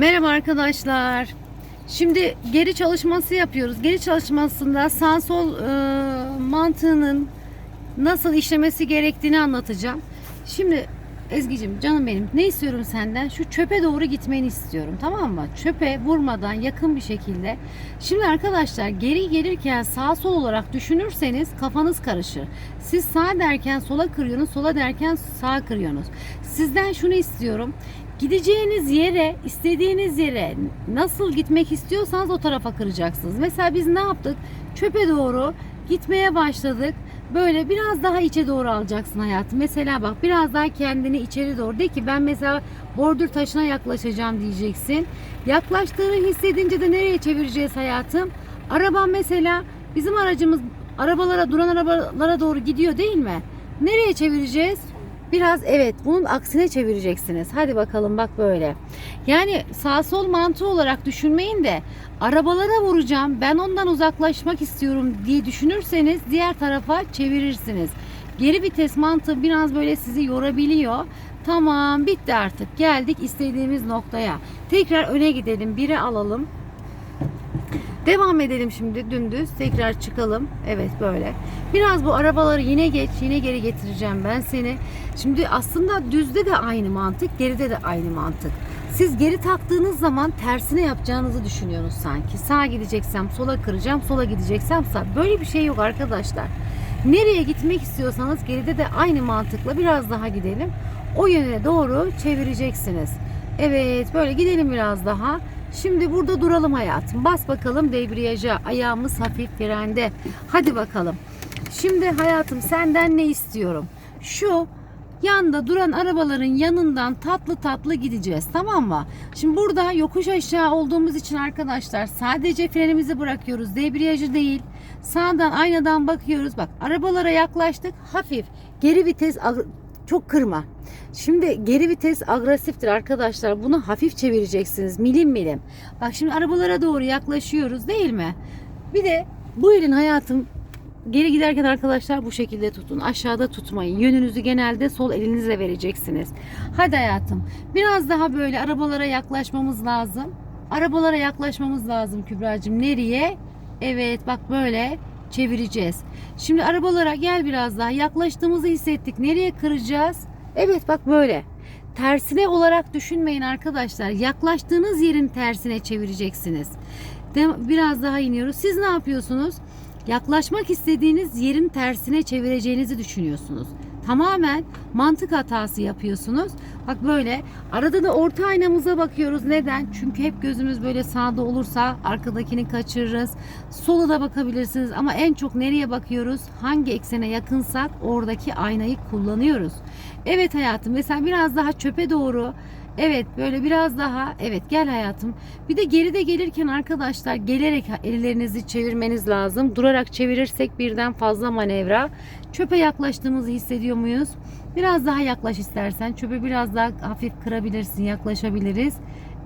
Merhaba arkadaşlar. Şimdi geri çalışması yapıyoruz. Geri çalışmasında sağ sol e, mantığının nasıl işlemesi gerektiğini anlatacağım. Şimdi Ezgi'cim canım benim ne istiyorum senden? Şu çöpe doğru gitmeni istiyorum tamam mı? Çöpe vurmadan yakın bir şekilde. Şimdi arkadaşlar geri gelirken sağ sol olarak düşünürseniz kafanız karışır. Siz sağ derken sola kırıyorsunuz, sola derken sağa kırıyorsunuz. Sizden şunu istiyorum. Gideceğiniz yere, istediğiniz yere nasıl gitmek istiyorsanız o tarafa kıracaksınız. Mesela biz ne yaptık? Çöpe doğru gitmeye başladık. Böyle biraz daha içe doğru alacaksın hayatım. Mesela bak biraz daha kendini içeri doğru. De ki ben mesela bordür taşına yaklaşacağım diyeceksin. Yaklaştığını hissedince de nereye çevireceğiz hayatım? Araban mesela bizim aracımız arabalara duran arabalara doğru gidiyor değil mi? Nereye çevireceğiz? Biraz evet bunun aksine çevireceksiniz. Hadi bakalım bak böyle. Yani sağ sol mantığı olarak düşünmeyin de arabalara vuracağım ben ondan uzaklaşmak istiyorum diye düşünürseniz diğer tarafa çevirirsiniz. Geri vites mantığı biraz böyle sizi yorabiliyor. Tamam bitti artık geldik istediğimiz noktaya. Tekrar öne gidelim biri alalım. Devam edelim şimdi dümdüz. Tekrar çıkalım. Evet böyle. Biraz bu arabaları yine geç, yine geri getireceğim ben seni. Şimdi aslında düzde de aynı mantık, geride de aynı mantık. Siz geri taktığınız zaman tersine yapacağınızı düşünüyorsunuz sanki. Sağa gideceksem sola kıracağım, sola gideceksem sağ. Böyle bir şey yok arkadaşlar. Nereye gitmek istiyorsanız geride de aynı mantıkla biraz daha gidelim. O yöne doğru çevireceksiniz. Evet böyle gidelim biraz daha. Şimdi burada duralım hayatım. Bas bakalım debriyaja. Ayağımız hafif frende. Hadi bakalım. Şimdi hayatım senden ne istiyorum? Şu yanda duran arabaların yanından tatlı tatlı gideceğiz tamam mı? Şimdi burada yokuş aşağı olduğumuz için arkadaşlar sadece frenimizi bırakıyoruz. Debriyajı değil. Sağdan aynadan bakıyoruz. Bak arabalara yaklaştık. Hafif geri vites çok kırma. Şimdi geri vites agresiftir arkadaşlar. Bunu hafif çevireceksiniz milim milim. Bak şimdi arabalara doğru yaklaşıyoruz değil mi? Bir de bu elin hayatım geri giderken arkadaşlar bu şekilde tutun. Aşağıda tutmayın. Yönünüzü genelde sol elinizle vereceksiniz. Hadi hayatım. Biraz daha böyle arabalara yaklaşmamız lazım. Arabalara yaklaşmamız lazım Kübra'cığım. Nereye? Evet bak böyle çevireceğiz. Şimdi arabalara gel biraz daha. Yaklaştığımızı hissettik. Nereye kıracağız? Evet bak böyle. Tersine olarak düşünmeyin arkadaşlar. Yaklaştığınız yerin tersine çevireceksiniz. Biraz daha iniyoruz. Siz ne yapıyorsunuz? Yaklaşmak istediğiniz yerin tersine çevireceğinizi düşünüyorsunuz. Tamamen mantık hatası yapıyorsunuz. Bak böyle arada da orta aynamıza bakıyoruz. Neden? Çünkü hep gözümüz böyle sağda olursa arkadakini kaçırırız. Sola da bakabilirsiniz ama en çok nereye bakıyoruz? Hangi eksene yakınsak oradaki aynayı kullanıyoruz. Evet hayatım mesela biraz daha çöpe doğru Evet böyle biraz daha evet gel hayatım. Bir de geride gelirken arkadaşlar gelerek ellerinizi çevirmeniz lazım. Durarak çevirirsek birden fazla manevra. Çöpe yaklaştığımızı hissediyor muyuz? Biraz daha yaklaş istersen. Çöpe biraz daha hafif kırabilirsin. Yaklaşabiliriz.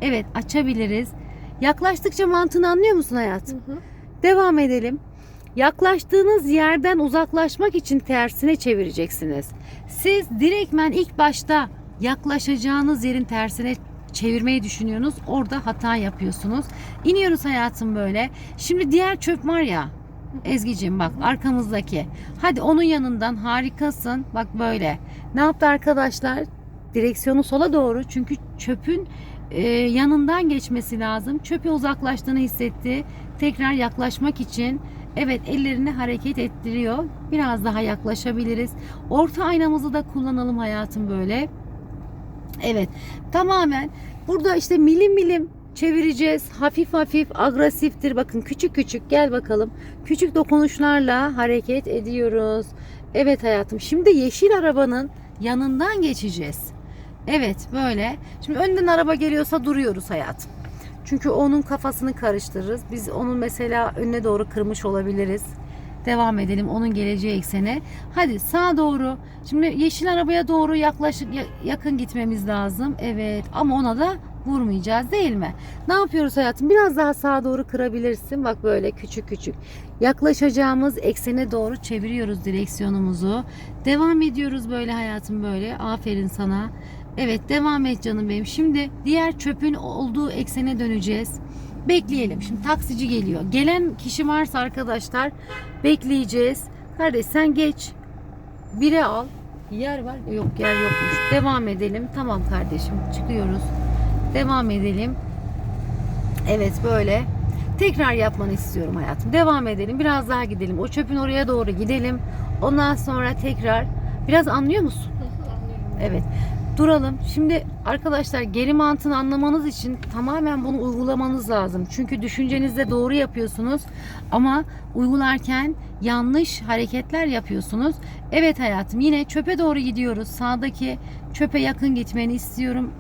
Evet açabiliriz. Yaklaştıkça mantığını anlıyor musun hayatım? Devam edelim. Yaklaştığınız yerden uzaklaşmak için tersine çevireceksiniz. Siz direktmen ilk başta yaklaşacağınız yerin tersine çevirmeyi düşünüyorsunuz. Orada hata yapıyorsunuz. İniyoruz hayatım böyle. Şimdi diğer çöp var ya. Ezgi'cim bak arkamızdaki. Hadi onun yanından harikasın. Bak böyle. Ne yaptı arkadaşlar? Direksiyonu sola doğru. Çünkü çöpün e, yanından geçmesi lazım. Çöpe uzaklaştığını hissetti. Tekrar yaklaşmak için evet ellerini hareket ettiriyor. Biraz daha yaklaşabiliriz. Orta aynamızı da kullanalım hayatım böyle. Evet tamamen burada işte milim milim çevireceğiz. Hafif hafif agresiftir. Bakın küçük küçük gel bakalım. Küçük dokunuşlarla hareket ediyoruz. Evet hayatım. Şimdi yeşil arabanın yanından geçeceğiz. Evet böyle. Şimdi önden araba geliyorsa duruyoruz hayatım. Çünkü onun kafasını karıştırırız. Biz onun mesela önüne doğru kırmış olabiliriz. Devam edelim onun geleceği eksene. Hadi sağa doğru. Şimdi yeşil arabaya doğru yaklaşık ya- yakın gitmemiz lazım. Evet ama ona da vurmayacağız değil mi? Ne yapıyoruz hayatım? Biraz daha sağa doğru kırabilirsin. Bak böyle küçük küçük. Yaklaşacağımız eksene doğru çeviriyoruz direksiyonumuzu. Devam ediyoruz böyle hayatım böyle. Aferin sana. Evet devam et canım benim. Şimdi diğer çöpün olduğu eksene döneceğiz. Bekleyelim. Şimdi taksici geliyor. Gelen kişi varsa arkadaşlar bekleyeceğiz. Kardeş sen geç. Bire al. Yer var. Yok yer yokmuş. Devam edelim. Tamam kardeşim çıkıyoruz. Devam edelim. Evet böyle. Tekrar yapmanı istiyorum hayatım. Devam edelim. Biraz daha gidelim. O çöpün oraya doğru gidelim. Ondan sonra tekrar biraz anlıyor musun? Evet. Duralım. Şimdi arkadaşlar geri mantığını anlamanız için tamamen bunu uygulamanız lazım. Çünkü düşüncenizde doğru yapıyorsunuz ama uygularken yanlış hareketler yapıyorsunuz. Evet hayatım yine çöpe doğru gidiyoruz. Sağdaki çöpe yakın gitmeni istiyorum.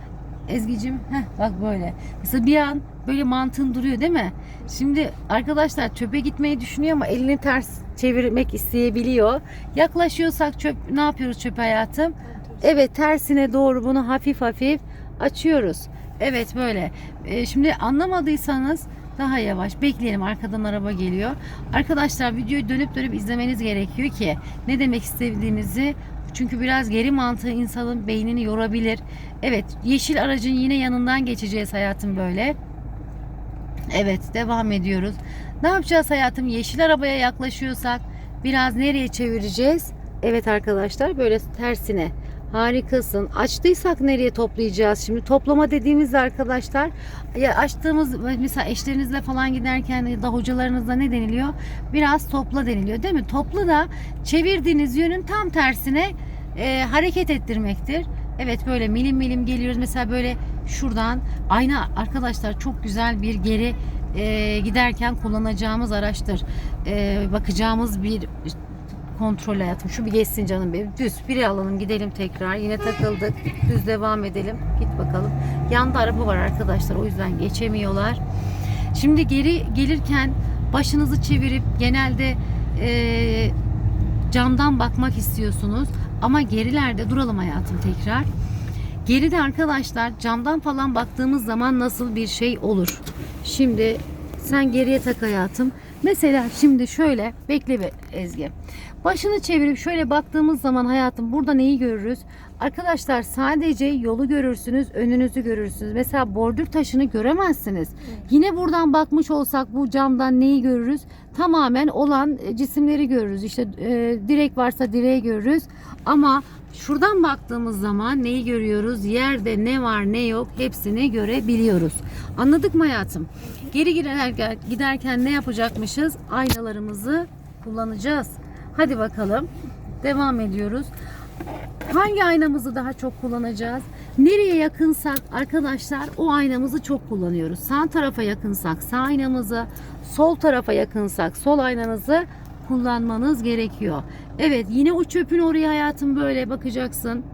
Ezgi'cim heh, bak böyle. Mesela bir an böyle mantığın duruyor değil mi? Şimdi arkadaşlar çöpe gitmeyi düşünüyor ama elini ters çevirmek isteyebiliyor. Yaklaşıyorsak çöp ne yapıyoruz çöpe hayatım? Evet tersine doğru bunu hafif hafif açıyoruz. Evet böyle. Ee, şimdi anlamadıysanız daha yavaş bekleyelim arkadan araba geliyor. Arkadaşlar videoyu dönüp dönüp izlemeniz gerekiyor ki ne demek istediğimizi çünkü biraz geri mantığı insanın beynini yorabilir. Evet yeşil aracın yine yanından geçeceğiz hayatım böyle. Evet devam ediyoruz. Ne yapacağız hayatım? Yeşil arabaya yaklaşıyorsak biraz nereye çevireceğiz? Evet arkadaşlar böyle tersine. Harikasın. Açtıysak nereye toplayacağız? Şimdi toplama dediğimizde arkadaşlar ya açtığımız mesela eşlerinizle falan giderken ya da hocalarınızla ne deniliyor? Biraz topla deniliyor değil mi? Topla da çevirdiğiniz yönün tam tersine e, hareket ettirmektir. Evet böyle milim milim geliyoruz. Mesela böyle şuradan ayna arkadaşlar çok güzel bir geri e, giderken kullanacağımız araçtır. E, bakacağımız bir kontrol hayatım. Şu bir geçsin canım benim. Düz biri alalım gidelim tekrar. Yine takıldık. Düz devam edelim. Git bakalım. Yanda araba var arkadaşlar. O yüzden geçemiyorlar. Şimdi geri gelirken başınızı çevirip genelde e, camdan bakmak istiyorsunuz. Ama gerilerde duralım hayatım tekrar. Geride arkadaşlar camdan falan baktığımız zaman nasıl bir şey olur? Şimdi sen geriye tak hayatım. Mesela şimdi şöyle bekle be Ezgi. Başını çevirip şöyle baktığımız zaman hayatım burada neyi görürüz? Arkadaşlar sadece yolu görürsünüz, önünüzü görürsünüz. Mesela bordür taşını göremezsiniz. Yine buradan bakmış olsak bu camdan neyi görürüz? Tamamen olan e, cisimleri görürüz. İşte e, direk varsa direği görürüz. Ama şuradan baktığımız zaman neyi görüyoruz? Yerde ne var ne yok hepsini görebiliyoruz. Anladık mı hayatım? Geri giderken, giderken ne yapacakmışız? Aynalarımızı kullanacağız. Hadi bakalım. Devam ediyoruz. Hangi aynamızı daha çok kullanacağız? Nereye yakınsak arkadaşlar o aynamızı çok kullanıyoruz. Sağ tarafa yakınsak sağ aynamızı, sol tarafa yakınsak sol aynanızı kullanmanız gerekiyor. Evet yine o çöpün oraya hayatım böyle bakacaksın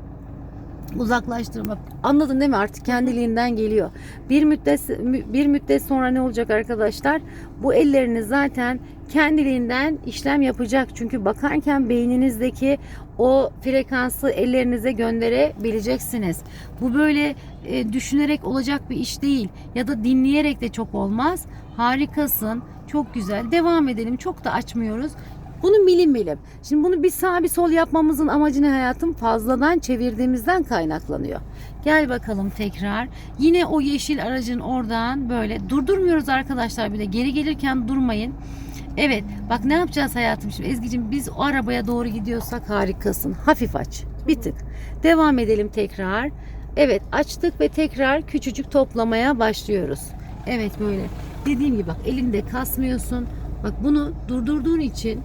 uzaklaştırmak. Anladın değil mi? Artık kendiliğinden geliyor. Bir müddet bir müddet sonra ne olacak arkadaşlar? Bu elleriniz zaten kendiliğinden işlem yapacak. Çünkü bakarken beyninizdeki o frekansı ellerinize gönderebileceksiniz. Bu böyle e, düşünerek olacak bir iş değil ya da dinleyerek de çok olmaz. Harikasın. Çok güzel. Devam edelim. Çok da açmıyoruz. Bunu milim milim. Şimdi bunu bir sağ bir sol yapmamızın amacı ne hayatım? Fazladan çevirdiğimizden kaynaklanıyor. Gel bakalım tekrar. Yine o yeşil aracın oradan böyle durdurmuyoruz arkadaşlar bir de geri gelirken durmayın. Evet bak ne yapacağız hayatım şimdi Ezgi'cim biz o arabaya doğru gidiyorsak harikasın. Hafif aç. Bir tık. Devam edelim tekrar. Evet açtık ve tekrar küçücük toplamaya başlıyoruz. Evet böyle. Dediğim gibi bak elinde kasmıyorsun. Bak bunu durdurduğun için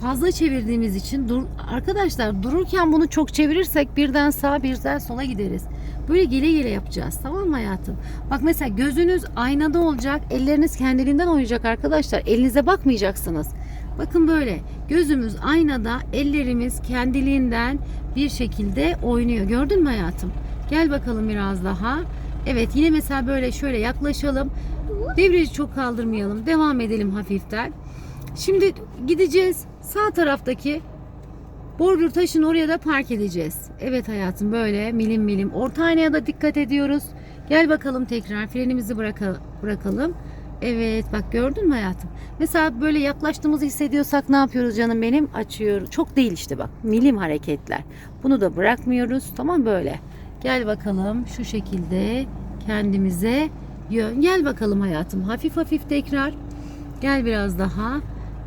fazla çevirdiğimiz için dur arkadaşlar dururken bunu çok çevirirsek birden sağa birden sola gideriz. Böyle gele gele yapacağız. Tamam mı hayatım? Bak mesela gözünüz aynada olacak. Elleriniz kendiliğinden oynayacak arkadaşlar. Elinize bakmayacaksınız. Bakın böyle. Gözümüz aynada, ellerimiz kendiliğinden bir şekilde oynuyor. Gördün mü hayatım? Gel bakalım biraz daha. Evet yine mesela böyle şöyle yaklaşalım. Devreci çok kaldırmayalım. Devam edelim hafiften. Şimdi gideceğiz sağ taraftaki bordür taşın oraya da park edeceğiz. Evet hayatım böyle milim milim. Orta aynaya da dikkat ediyoruz. Gel bakalım tekrar frenimizi bıraka- bırakalım. Evet bak gördün mü hayatım? Mesela böyle yaklaştığımızı hissediyorsak ne yapıyoruz canım benim? Açıyoruz. Çok değil işte bak milim hareketler. Bunu da bırakmıyoruz. Tamam böyle. Gel bakalım şu şekilde kendimize yön. Gel bakalım hayatım. Hafif hafif tekrar. Gel biraz daha.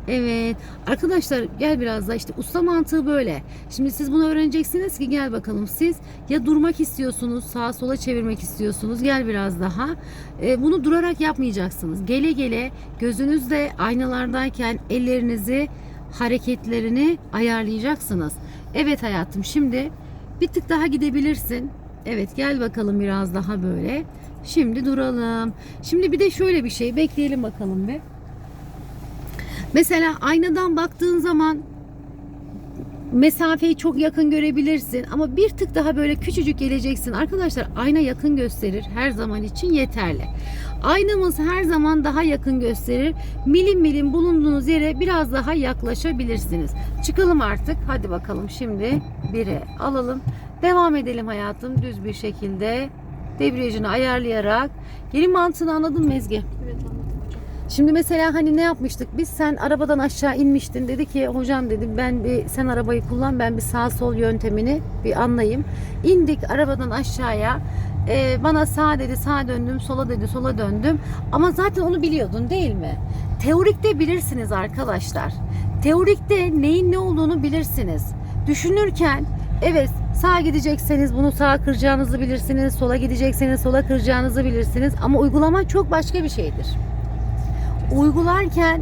Evet. Arkadaşlar gel biraz daha işte usta mantığı böyle. Şimdi siz bunu öğreneceksiniz ki gel bakalım siz ya durmak istiyorsunuz sağa sola çevirmek istiyorsunuz gel biraz daha. Ee, bunu durarak yapmayacaksınız. Gele gele gözünüzde aynalardayken ellerinizi hareketlerini ayarlayacaksınız. Evet hayatım şimdi bir tık daha gidebilirsin. Evet gel bakalım biraz daha böyle. Şimdi duralım. Şimdi bir de şöyle bir şey bekleyelim bakalım bir. Mesela aynadan baktığın zaman mesafeyi çok yakın görebilirsin ama bir tık daha böyle küçücük geleceksin. Arkadaşlar ayna yakın gösterir her zaman için yeterli. Aynamız her zaman daha yakın gösterir. Milim milim bulunduğunuz yere biraz daha yaklaşabilirsiniz. Çıkalım artık. Hadi bakalım şimdi biri alalım. Devam edelim hayatım düz bir şekilde. Debriyajını ayarlayarak. Geri mantığını anladın mı Ezgi? Evet. Şimdi mesela hani ne yapmıştık biz sen arabadan aşağı inmiştin dedi ki hocam dedim ben bir sen arabayı kullan ben bir sağ sol yöntemini bir anlayayım. İndik arabadan aşağıya Ee, bana sağ dedi sağ döndüm sola dedi sola döndüm ama zaten onu biliyordun değil mi? Teorikte bilirsiniz arkadaşlar. Teorikte neyin ne olduğunu bilirsiniz. Düşünürken evet sağa gidecekseniz bunu sağa kıracağınızı bilirsiniz. Sola gidecekseniz sola kıracağınızı bilirsiniz. Ama uygulama çok başka bir şeydir uygularken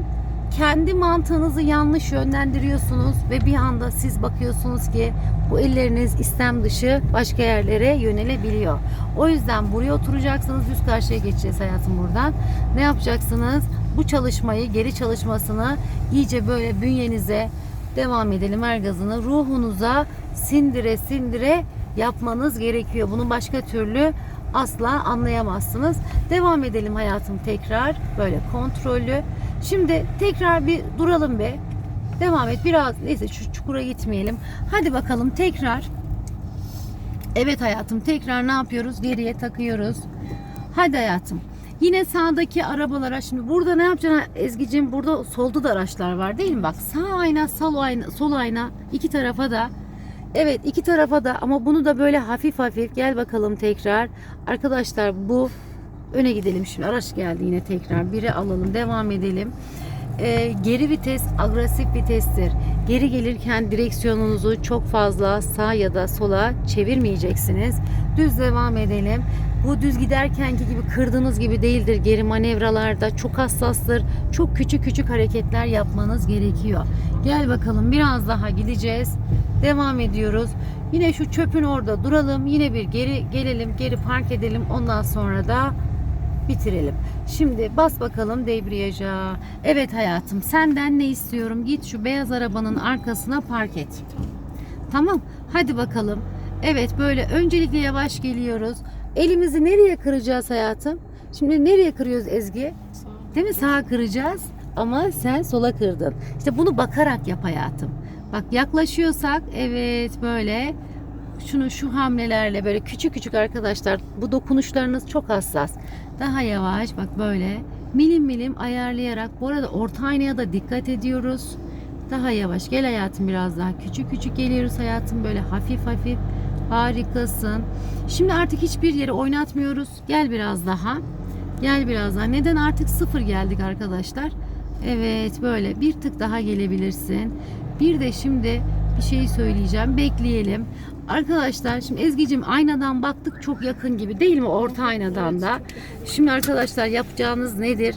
kendi mantığınızı yanlış yönlendiriyorsunuz ve bir anda siz bakıyorsunuz ki bu elleriniz istem dışı başka yerlere yönelebiliyor. O yüzden buraya oturacaksınız, düz karşıya geçeceğiz hayatım buradan. Ne yapacaksınız? Bu çalışmayı, geri çalışmasını iyice böyle bünyenize devam edelim her gazını ruhunuza sindire sindire yapmanız gerekiyor. Bunu başka türlü asla anlayamazsınız. Devam edelim hayatım tekrar böyle kontrollü. Şimdi tekrar bir duralım be. Devam et biraz neyse şu çukura gitmeyelim. Hadi bakalım tekrar. Evet hayatım tekrar ne yapıyoruz? Geriye takıyoruz. Hadi hayatım. Yine sağdaki arabalara şimdi burada ne yapacaksın Ezgi'cim? Burada solda da araçlar var değil mi? Bak sağ ayna, sol ayna, sol ayna iki tarafa da Evet iki tarafa da ama bunu da böyle hafif hafif gel bakalım tekrar. Arkadaşlar bu öne gidelim şimdi araç geldi yine tekrar biri alalım devam edelim. Ee, geri vites agresif vitestir. Geri gelirken direksiyonunuzu çok fazla sağ ya da sola çevirmeyeceksiniz. Düz devam edelim. Bu düz giderkenki gibi kırdığınız gibi değildir. Geri manevralarda çok hassastır. Çok küçük küçük hareketler yapmanız gerekiyor. Gel bakalım biraz daha gideceğiz. Devam ediyoruz. Yine şu çöpün orada duralım. Yine bir geri gelelim, geri park edelim. Ondan sonra da bitirelim. Şimdi bas bakalım debriyaja. Evet hayatım senden ne istiyorum? Git şu beyaz arabanın arkasına park et. Tamam. Hadi bakalım. Evet böyle öncelikle yavaş geliyoruz. Elimizi nereye kıracağız hayatım? Şimdi nereye kırıyoruz Ezgi? Değil mi? Sağa kıracağız ama sen sola kırdın. İşte bunu bakarak yap hayatım. Bak yaklaşıyorsak evet böyle şunu şu hamlelerle böyle küçük küçük arkadaşlar bu dokunuşlarınız çok hassas. Daha yavaş bak böyle milim milim ayarlayarak bu arada orta aynaya da dikkat ediyoruz. Daha yavaş gel hayatım biraz daha küçük küçük geliyoruz hayatım böyle hafif hafif harikasın. Şimdi artık hiçbir yeri oynatmıyoruz. Gel biraz daha. Gel biraz daha. Neden artık sıfır geldik arkadaşlar? Evet böyle bir tık daha gelebilirsin. Bir de şimdi bir şey söyleyeceğim. Bekleyelim. Arkadaşlar şimdi Ezgi'cim aynadan baktık çok yakın gibi değil mi? Orta aynadan da. Şimdi arkadaşlar yapacağınız nedir?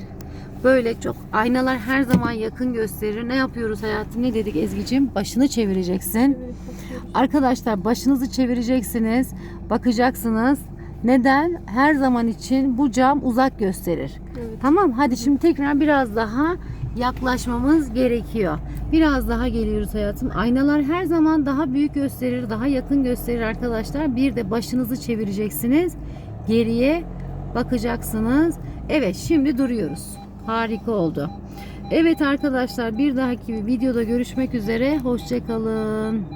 Böyle çok aynalar her zaman yakın gösterir. Ne yapıyoruz hayatım? Ne dedik Ezgi'cim? Başını çevireceksin. Arkadaşlar başınızı çevireceksiniz. Bakacaksınız. Neden? Her zaman için bu cam uzak gösterir. Evet. Tamam hadi şimdi tekrar biraz daha yaklaşmamız gerekiyor. Biraz daha geliyoruz hayatım. Aynalar her zaman daha büyük gösterir, daha yakın gösterir arkadaşlar. Bir de başınızı çevireceksiniz. Geriye bakacaksınız. Evet şimdi duruyoruz. Harika oldu. Evet arkadaşlar bir dahaki videoda görüşmek üzere. Hoşçakalın.